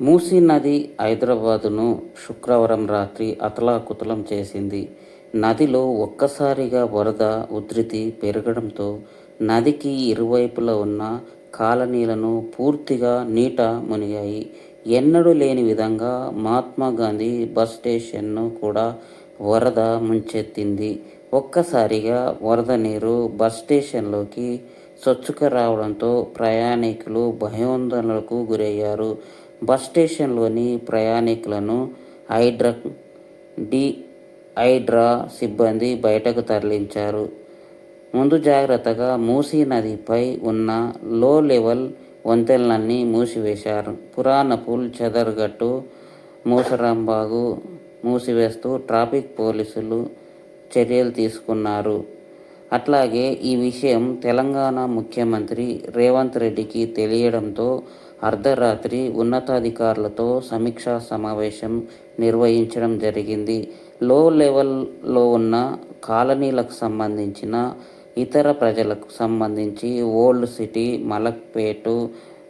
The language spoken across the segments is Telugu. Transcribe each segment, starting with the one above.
మూసీ నది హైదరాబాదును శుక్రవారం రాత్రి అతలాకుతలం చేసింది. నదిలో ఒక్కసారిగా వరద ఉధృతి పెరగడంతో నదికి ఇరువైపులా ఉన్న కాలనీలను పూర్తిగా నీట మునిగాయి. ఎన్నడూ లేని విధంగా మహాత్మా గాంధీ బస్ స్టేషన్ను కూడా వరద ముంచెత్తింది. ఒక్కసారిగా వరద నీరు బస్ స్టేషన్లోకి చొచ్చుక రావడంతో ప్రయాణికులు భయాందోళనలకు గురయ్యారు. బస్ స్టేషన్లోని ప్రయాణికులను హైడ్రా డి హైడ్రా సిబ్బంది బయటకు తరలించారు. ముందు జాగ్రత్తగా మూసీ నదిపై ఉన్న లో లెవెల్ వంతెనలన్నీ మూసివేశారు. పురాణపుల్ చెదరగట్టు మూసరాంబాగు మూసివేస్తూ ట్రాఫిక్ పోలీసులు చర్యలు తీసుకున్నారు. అట్లాగే ఈ విషయం తెలంగాణ ముఖ్యమంత్రి రేవంత్ రెడ్డికి తెలియడంతో అర్ధరాత్రి ఉన్నతాధికారులతో సమీక్షా సమావేశం నిర్వహించడం జరిగింది. లో లెవెల్లో ఉన్న కాలనీలకు సంబంధించిన ఇతర ప్రజలకు సంబంధించి ఓల్డ్ సిటీ మలక్పేటు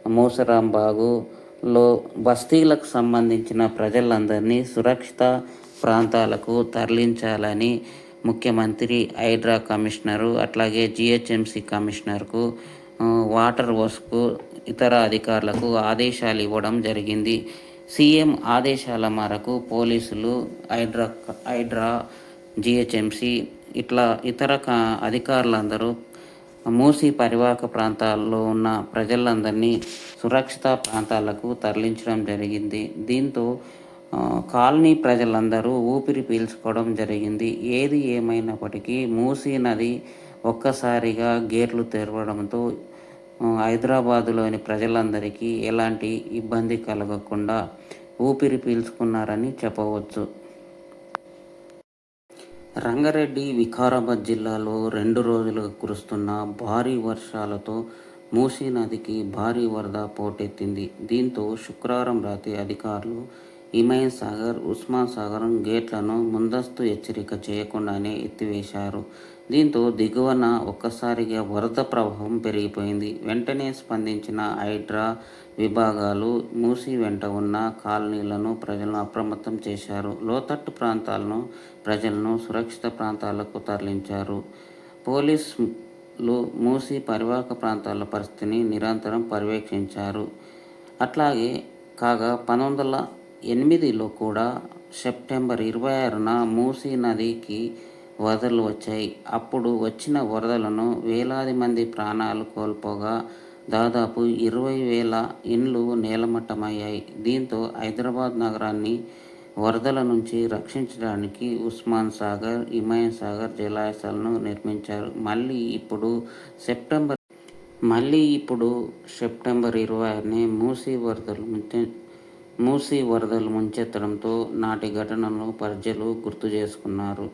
మూసరాంబాగులో బస్తీలకు సంబంధించిన ప్రజలందరినీ సురక్షిత ప్రాంతాలకు తరలించాలని ముఖ్యమంత్రి హైడ్రా కమిషనరు అట్లాగే జిహెచ్ఎంసి కమిషనర్కు వాటర్ వర్క్స్కు ఇతర అధికారులకు ఆదేశాలు ఇవ్వడం జరిగింది. సీఎం ఆదేశాల మేరకు పోలీసులు హైడ్రా హైడ్రా జిహెచ్ఎంసి ఇట్లా ఇతర అధికారులందరూ మూసీ పరివాహక ప్రాంతాల్లో ఉన్న ప్రజలందరినీ సురక్షిత ప్రాంతాలకు తరలించడం జరిగింది. దీంతో కాలనీ ప్రజలందరూ ఊపిరి పీల్చుకోవడం జరిగింది. ఏది ఏమైనప్పటికీ మూసీ నది ఒక్కసారిగా గేట్లు తెరవడంతో హైదరాబాదులోని ప్రజలందరికీ ఎలాంటి ఇబ్బంది కలగకుండా ఊపిరి పీల్చుకున్నారని చెప్పవచ్చు. రంగారెడ్డి వికారాబాద్ జిల్లాలో రెండు రోజులుగా కురుస్తున్న భారీ వర్షాలతో మూసీ నదికి భారీ వరద పోటెత్తింది. దీంతో శుక్రవారం రాత్రి అధికారులు హిమాయత్ సాగర్ ఉస్మాన్ సాగర్ గేట్లను ముందస్తు హెచ్చరిక చేయకుండానే ఎత్తివేశారు. దీంతో దిగువన ఒక్కసారిగా వరద ప్రభావం పెరిగిపోయింది. వెంటనే స్పందించిన హైడ్రా విభాగాలు మూసి వెంట ఉన్న కాలనీలను ప్రజలను అప్రమత్తం చేశారు. లోతట్టు ప్రాంతాలను ప్రజలను సురక్షిత ప్రాంతాలకు తరలించారు. పోలీసులు మూసి పరివాహక ప్రాంతాల పరిస్థితిని నిరంతరం పర్యవేక్షించారు. అట్లాగే కాగా పంతొమ్మిది వందల ఎనిమిదిలో కూడా సెప్టెంబర్ ఇరవై ఆరున మూసీ నదికి వరదలు వచ్చాయి. అప్పుడు వచ్చిన వరదలను వేలాది మంది ప్రాణాలు కోల్పోగా దాదాపు ఇరవై వేల ఇండ్లు నేలమట్టమయ్యాయి. దీంతో హైదరాబాద్ నగరాన్ని వరదల నుంచి రక్షించడానికి ఉస్మాన్ సాగర్ హిమాయన్ సాగర్ జలాశయాలను నిర్మించారు. మళ్ళీ ఇప్పుడు సెప్టెంబర్ మళ్ళీ ఇప్పుడు సెప్టెంబర్ ఇరవై ఆరుని మూసీ వరదలు మూసీ వరదలు ముంచెత్తడంతో నాటి ఘటనను ప్రజలు గుర్తు చేసుకున్నారు.